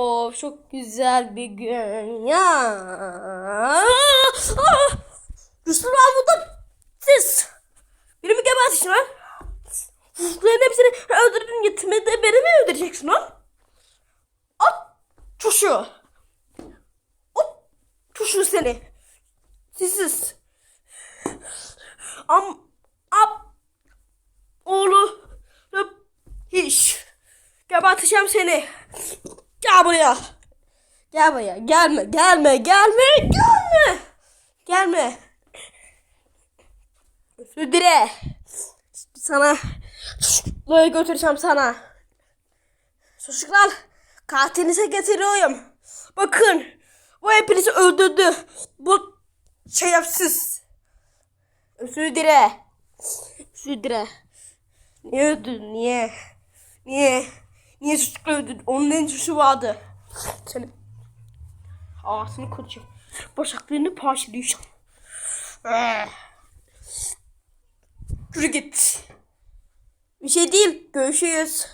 Of çok güzel bir gün ya. Rüstem Mahmut'um siz. Biri mi gebertin lan? Çocukların hepsini öldürdün gitmedi de beni mi öldüreceksin lan? At çuşu. At çuşu seni. Sizsiz. Am ap oğlu hiç. Geberteceğim seni. Gel buraya. Gel buraya. Gelme, gelme, gelme, gelme. Gelme. Südire. Sana çocukları götüreceğim sana. Çocuklar katilinize getiriyorum. Bakın bu hepinizi öldürdü. Bu şerefsiz. Südire. Südire. Niye öldürdün? Niye? Niye? Niye çocuklar öldürdün? Onun en suçu vardı. Seni ağzını kıracağım. Bacaklarını parçalayacağım. Yürü git. Bir şey değil. Görüşürüz.